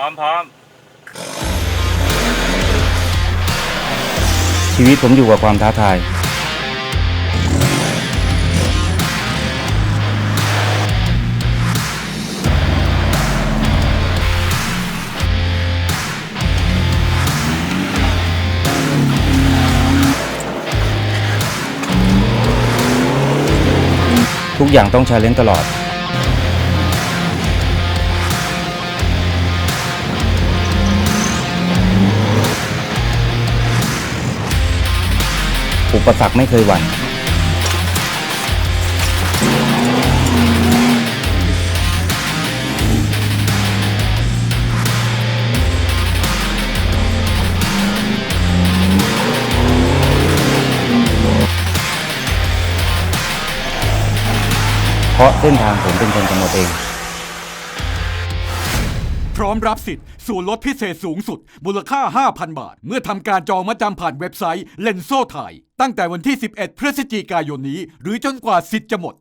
ร้อมพร้อมชีวิตผมอยู่กับความท้าทาย ทุกอย่างต้องชาเลนจ์ตลอด อุปสรรคไม่เคยหวั่นเพราะเส้นทางผมเป็นคนกำหนดเอง ร้อมรับสิทธิ์ส่วนลดพิเศษสูงสุด มูลค่า 5,000 บาท เมื่อทำการจองมาจำผ่านเว็บไซต์เลนโซ่ไทย ตั้งแต่วันที่ 11 พฤศจิกายนนี้ หรือจนกว่าสิทธิ์จะหมด